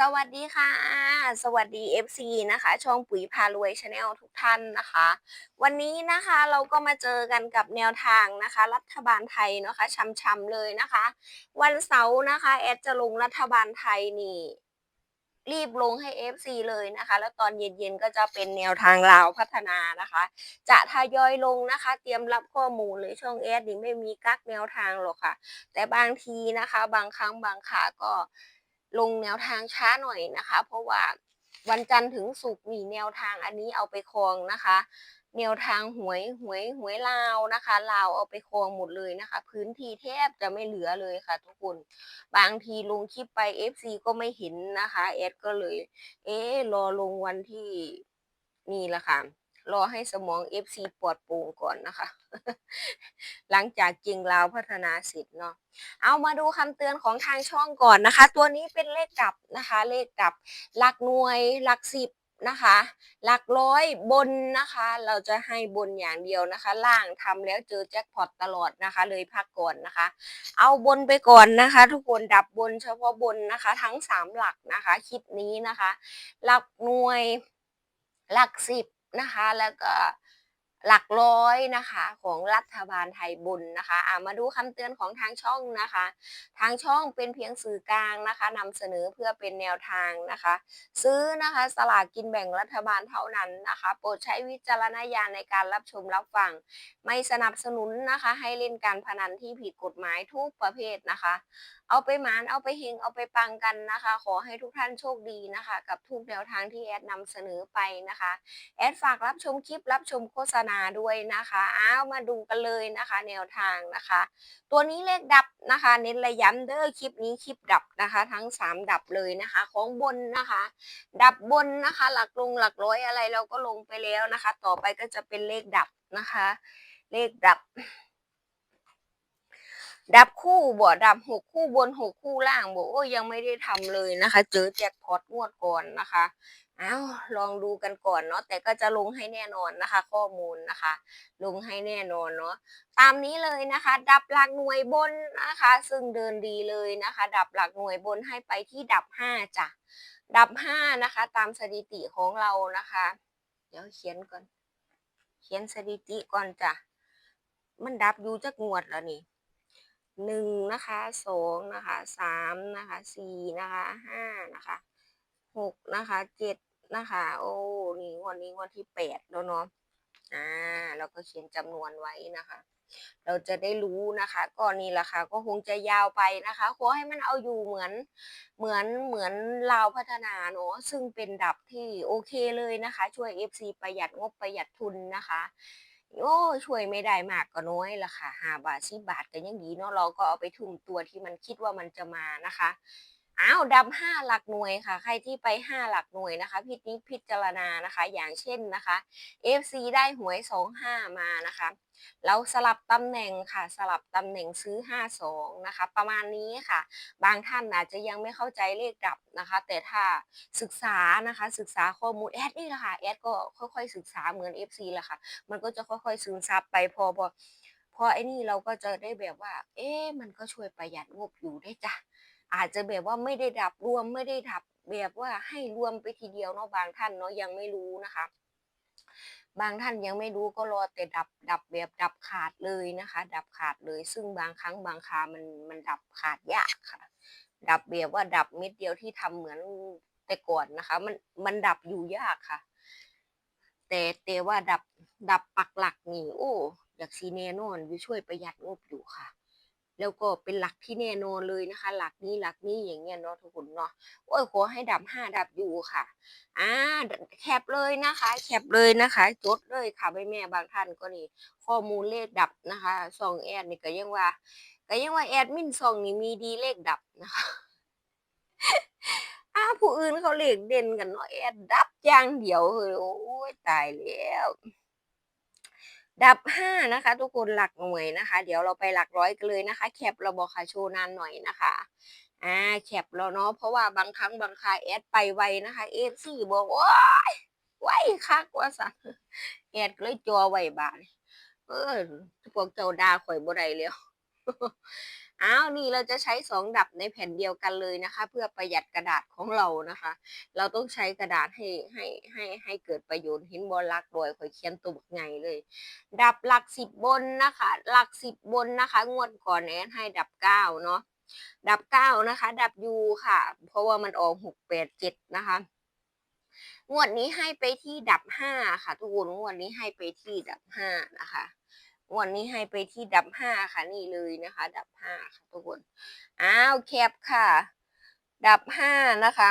สวัสดีค่ะ สวัสดี FC นะคะ ช่องปุ๋ยพารวยชาแนลทุกท่านนะคะ วันนี้นะคะเราก็มาเจอกันกับแนวทางนะคะ รัฐบาลไทยนะคะช้ำๆเลยนะคะ วันเสาร์นะคะ แอดจะลงรัฐบาลไทยนี่ รีบลงให้ FC เลยนะคะ แล้วตอนเย็นๆก็จะเป็นแนวทางลาวพัฒนานะคะ จะทยอยลงนะคะ เตรียมรับข้อมูลเลยช่องแอดนี่ไม่มีกักแนวทางหรอกค่ะ แต่บางทีนะคะ บางครั้งบางขาก็ ลงแนวทางช้าหน่อยนะคะ เพราะว่าวันจันทร์ถึงศุกร์มีแนวทางอันนี้เอาไปครองนะคะ แนวทางหวยหวยหวยลาวนะคะลาวเอาไปครองหมดเลยนะคะ พื้นที่แทบจะไม่เหลือเลยค่ะ ทุกคนบางทีลงคลิปไป FC ก็ไม่เห็นนะคะแอดก็เลย เอ๊รอลงวันที่นี่แหละค่ะ รอให้สมอง FC ปลอดโปร่งก่อนนะคะ หลังจากจริงลาวพัฒนาเสร็จเนาะเอามาดูคำเตือนของทางช่องก่อนนะคะ ตัวนี้เป็นเลขกลับนะคะ เลขกลับ หลักหน่วยหลักสิบนะคะ หลักร้อยบนนะคะ เราจะให้บนอย่างเดียวนะคะ ล่างทำแล้วเจอแจ็คพอตตลอดนะคะ เลยพักก่อนนะคะ เอาบนไปก่อนนะคะ ทุกคนดับบนเฉพาะบนนะคะ ทั้งสามหลักนะคะคลิปนี้นะคะ หลักหน่วยหลักสิบ นะคะ แล้วก็หลักร้อยนะคะของรัฐบาลไทยบุญนะคะอ่ามาดูคำเตือนของทางช่องนะคะ ทางช่องเป็นเพียงสื่อกลางนะคะนำเสนอเพื่อเป็นแนวทางนะคะ ซื้อนะคะสลากกินแบ่งรัฐบาลเท่านั้นนะคะ โปรดใช้วิจารณญาณในการรับชมรับฟัง ไม่สนับสนุนนะคะ ให้เล่นการพนันที่ผิดกฎหมายทุกประเภทนะคะเอาไปหมานเอาไปเฮงเอาไปปังกันนะคะ ขอให้ทุกท่านโชคดีนะคะ กับทุกแนวทางที่แอดนำเสนอไปนะคะ แอดฝากรับชมคลิปรับชมโฆษณาด้วยนะคะอ้าวมาดูกันเลยนะคะ แนวทางนะคะ ตัวนี้เลขดับนะคะ เน้นระย้ำเด้อคลิปนี้คลิปดับนะคะ ทั้ง 3 ดับเลยนะคะ ของบนนะคะ ดับบนนะคะ หลักลงหลักร้อยอะไรเราก็ลงไปแล้วนะคะ ต่อไปก็จะเป็นเลขดับนะคะ เลขดับ ดับคู่บ่ดับหกคู่บนหกคู่ล่างบ่โอ้ยยังไม่ได้ทำเลยนะคะ เจอแจ็คพอตงวดก่อนนะคะอ้าวลองดูกันก่อนเนาะแต่ก็จะลงให้แน่นอนนะคะ ข้อมูลนะคะ ลงให้แน่นอนเนาะตามนี้เลยนะคะ ดับหลักหน่วยบนนะคะ ซึ่งเดินดีเลยนะคะ ดับหลักหน่วยบนให้ไปที่ดับห้าจ้ะดับห้านะคะ ตามสถิติของเรานะคะ เดี๋ยวเขียนก่อน เขียนสถิติก่อนจ้ะมันดับอยู่จักงวดแล้วนี่ หนึ่งนะคะสองนะคะสามนะคะสี่นะคะห้านะคะหกนะคะเจ็ดนะคะ โอ้นี่วันนี้วันที่แปดแล้วเนาะอ่าเราก็เขียนจำนวนไว้นะคะ เราจะได้รู้นะคะ ก็นี่แหละค่ะก็คงจะยาวไปนะคะขอให้มันเอาอยู่เหมือนเหมือนเหมือนเราพัฒนาเนาะซึ่งเป็นดับที่โอเคเลยนะคะ ช่วย FC ประหยัดงบประหยัดทุนนะคะ โอ้ช่วยไม่ได้มากก็น้อยละค่ะห้าบาทสิบาทก็ยังดีเนาะเราก็เอาไปทุ่มตัวที่มันคิดว่ามันจะมานะคะอ้าวดำห้าหลักหน่วยค่ะ ใครที่ไปห้าหลักหน่วยนะคะ พิจิพิจารณานะคะ อย่างเช่นนะคะ FC ได้หวยสองห้ามานะคะ เราสลับตำแหน่งค่ะ สลับตำแหน่งซื้อ 52 นะคะ ประมาณนี้ค่ะ บางท่านอาจจะยังไม่เข้าใจเลขดับนะคะ แต่ถ้าศึกษานะคะ ศึกษาข้อมูลแอดนี่แหละค่ะแอดก็ค่อยๆ ศึกษาเหมือน FC แหละค่ะ มันก็จะค่อยๆซึมซับไปพอพอพอไอ้นี่เราก็จะได้แบบว่า เอ๊ะมันก็ช่วยประหยัดงบอยู่ได้จ้ะอาจจะแบบว่าไม่ได้ดับรวมไม่ได้ดับแบบว่าให้รวมไปทีเดียวเนาะบางท่านเนาะยังไม่รู้นะคะ บางท่านยังไม่รู้ก็รอแต่ดับดับแบบดับขาดเลยนะคะ ดับขาดเลย ซึ่งบางครั้งบางคามันมันดับขาดยากค่ะ ดับแบบว่าดับเม็ดเดียวที่ทำเหมือนแต่ก่อนนะคะ มันมันดับอยู่ยากค่ะ แต่แต่ว่าดับดับปักหลักนี่โอ้อยากซีแน่นอนวิช่วยประหยัดงบอยู่ค่ะ แล้วก็เป็นหลักที่แน่นอนเลยนะคะ หลักนี้หลักนี้อย่างเงี้ยเนาะทุกคนเนาะโอ้ยขอให้ดับห้าดับอยู่ค่ะอ่าแคปเลยนะคะ แคปเลยนะคะจดเลยค่ะแม่แม่บางท่านก็นี่ข้อมูลเลขดับนะคะซองแอดนี่ก็ยังว่า ก็ยังว่าแอดมินซองนี่มีดีเลขดับนะคะอ้าผู้อื่นเขาเลขเด่นกันเนาะแอดดับอย่างเดียวเฮ้ยโอ้ยตายแล้ว ดับห้านะคะ ทุกคนหลักหน่วยนะคะ เดี๋ยวเราไปหลักร้อยกันเลยนะคะ แคปเราบอกค่ะโชว์นานหน่อยนะคะอ่าแคปเราเนาะเพราะว่าบางครั้งบางคราแอดไปไวนะคะเอฟซีบอกโอ้ยไวคักว่าสันแอดเลยจอไวบานเออพวกเจ้าด่าข่อยบ่ได้แล้ว อ้าวนี่เราจะใช้สองดับในแผ่นเดียวกันเลยนะคะ เพื่อประหยัดกระดาษของเรานะคะ เราต้องใช้กระดาษให้ให้ให้ให้เกิดประโยชน์เห็นบอลลักโดยคอยเขียนตัวบักไงเลย ดับหลักสิบบนนะคะ หลักสิบบนนะคะ งวดก่อนแอนให้ดับเก้าเนาะดับเก้านะคะ ดับยูค่ะ เพราะว่ามันออกหกแปดเจ็ดนะคะงวดนี้ให้ไปที่ดับห้าค่ะ ทุกคนงวดนี้ให้ไปที่ดับห้านะคะ วดนี้ให้ไปที่ดับห้าค่ะนี่เลยนะคะ ดับห้าค่ะทุกคนอ้าวแคปค่ะ ดับห้านะคะ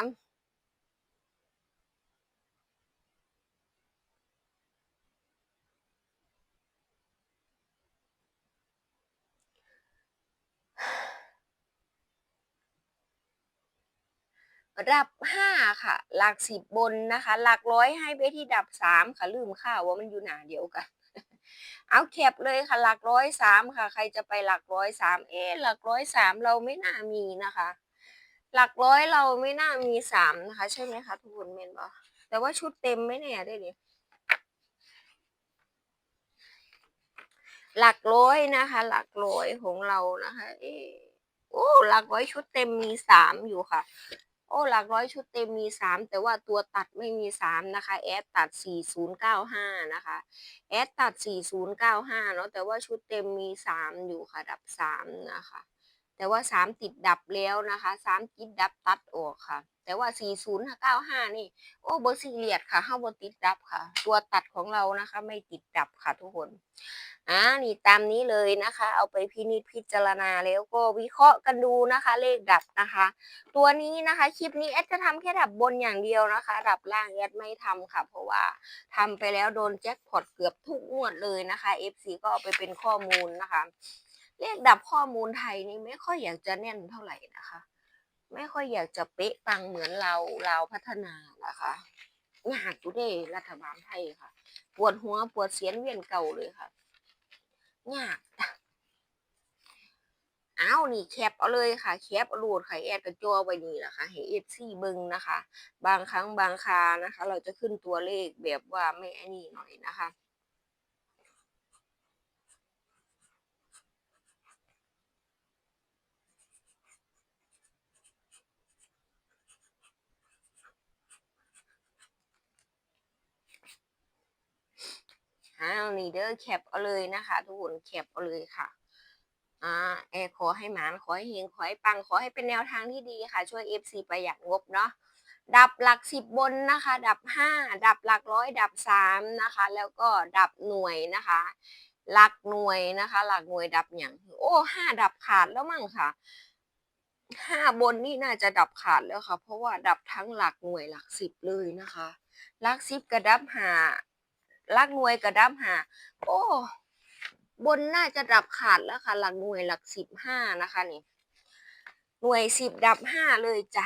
ดับห้าค่ะ หลักสิบบนนะคะ หลักร้อยให้ไปที่ดับสามค่ะ ลืมข้าวว่ามันอยู่หนาเดียวกัน เอาแคปเลยค่ะหลักร้อยสามค่ะ ใครจะไปหลักร้อยสามเอ๊หลักร้อยสามเราไม่น่ามีนะคะ หลักร้อยเราไม่น่ามีสามนะคะ ใช่ไหมคะทุกคนเมนบอกแต่ว่าชุดเต็มไม่แน่ได้เลยหลักร้อยนะคะ หลักร้อยของเรานะคะเอ๊โอ้หลักร้อยชุดเต็มมีสามอยู่ค่ะ อ้หลักร้อยชุดเต็มมีสามแต่ว่าตัวตัดไม่มีสามนะคะ แอดตัดสี่ศูนย์เก้าห้านะคะ แอดตัดสี่ศูนย์เก้าห้าเนาะแต่ว่าชุดเต็มมีสามอยู่ค่ะ ดับสามนะคะ แต่ว่าสามติดดับแล้วนะคะสามติดดับตัดออกค่ะ แต่ว่าสี่ศูนย์เก้าห้านี่ โอ้เบอร์ซีเรียดค่ะเข้าบนติดดับค่ะ ตัวตัดของเรานะคะ ไม่ติดดับค่ะทุกคนอ่านี่ตามนี้เลยนะคะ เอาไปพินิจพิจารณาแล้วก็วิเคราะห์กันดูนะคะ เลขดับนะคะ ตัวนี้นะคะคลิปนี้แอดจะทำแค่ดับบนอย่างเดียวนะคะ ดับล่างแอดไม่ทำค่ะ เพราะว่าทำไปแล้วโดนแจ็คพอตเกือบทุกงวดเลยนะคะ FC ก็เอาไปเป็นข้อมูลนะคะ เลขดับข้อมูลไทยนี่ไม่ค่อยอยากจะแน่นเท่าไหร่นะคะ ไม่ค่อยอยากจะเป๊ะปังเหมือนเราเราพัฒนานะคะยากอยู่เด้รัฐบาลไทยค่ะ ปวดหัวปวดเสียนเวียนเก่าเลยค่ะยากเอานี่แคปเอาเลยค่ะแคปเอาโหลดค่ะแอดกระจอไว้นี่แหละค่ะให้เอฟซีเบิ่งนะคะ บางครั้งบางคานะคะ เราจะขึ้นตัวเลขแบบว่าไม่อ้นี่หน่อยนะคะ อ้านี่เด้อแคปเอาเลยนะคะ ทุกคนแคปเอาเลยค่ะอ่าแอร์ขอให้หมานขอให้เฮงขอให้ปังขอให้เป็นแนวทางที่ดีค่ะ ช่วย FC ประหยัดงบเนาะดับหลักสิบบนนะคะ ดับห้าดับหลักร้อยดับสามนะคะ แล้วก็ดับหน่วยนะคะ หลักหน่วยนะคะ หลักหน่วยดับอย่างโอ้ห้าดับขาดแล้วมั้งค่ะห้าบนนี่น่าจะดับขาดแล้วค่ะ เพราะว่าดับทั้งหลักหน่วยหลักสิบเลยนะคะ หลักสิบกระดับหา ลักหน่วยกระดับหาโอ้บนน่าจะดับขาดแล้วค่ะ หลักหน่วยหลักสิบห้านะคะนี่หน่วยสิบดับห้าเลยจ้ะ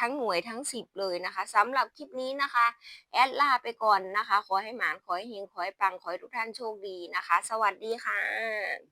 ทั้งหน่วยทั้งสิบเลยนะคะสำหรับคลิปนี้นะคะ แอดลาไปก่อนนะคะ ขอให้หมานขอให้เฮงขอให้ปังขอให้ทุกท่านโชคดีนะคะ สวัสดีค่ะ